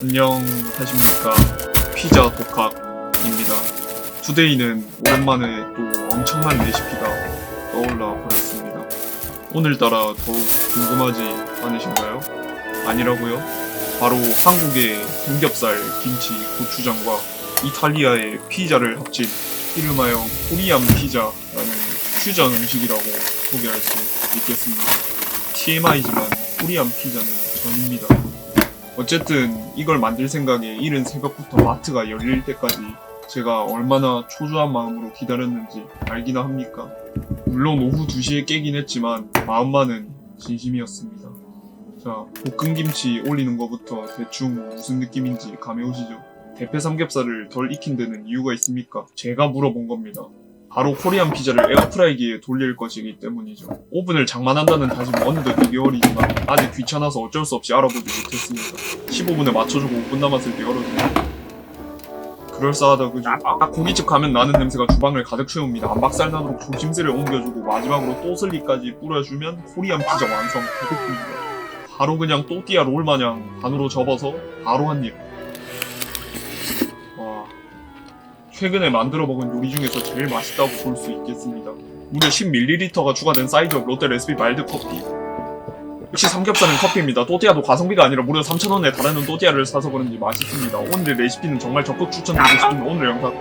안녕하십니까. 피자 독학입니다. 투데이는 오랜만에 또 엄청난 레시피가 떠올라 버렸습니다. 오늘따라 더욱 궁금하지 않으신가요? 아니라고요? 바로 한국의 삼겹살, 김치, 고추장과 이탈리아의 피자를 합친 이름하여 코리안 피자라는 퓨전 음식이라고 소개할 수 있겠습니다. TMI지만 코리안 피자는 전입니다 어쨌든 이걸 만들 생각에 이른 새벽부터 마트가 열릴 때까지 제가 얼마나 초조한 마음으로 기다렸는지 알기나 합니까? 물론 오후 2시에 깨긴 했지만 마음만은 진심이었습니다. 자, 볶음김치 올리는 것부터 대충 무슨 느낌인지 감이 오시죠? 대패 삼겹살을 덜 익힌 데는 이유가 있습니까? 제가 물어본 겁니다. 바로 코리안 피자를 에어프라이기에 돌릴 것이기 때문이죠. 오븐을 장만한다는 다짐 어느덧 2개월이지만 아직 귀찮아서 어쩔 수 없이 알아보지 못했습니다. 15분에 맞춰주고 5분 남았을 때 열어줍니다. 그럴싸하다 그죠? 딱 고깃집 가면 나는 냄새가 주방을 가득 채웁니다. 안박살나도록 조심스레 옮겨주고 마지막으로 또슬리까지 뿌려주면 코리안 피자 완성 배고픕니다. 바로 그냥 또띠아 롤 마냥 반으로 접어서 바로 한 입. 최근에 만들어 먹은 요리 중에서 제일 맛있다고 볼 수 있겠습니다. 무려 10ml가 추가된 사이즈업 롯데 레시피 마일드 커피. 역시 삼겹살은 커피입니다. 또띠아도 가성비가 아니라 무려 3,000원에 달하는 또띠아를 사서 그런지 맛있습니다. 오늘의 레시피는 정말 적극 추천드리고 싶습니다. 오늘 영상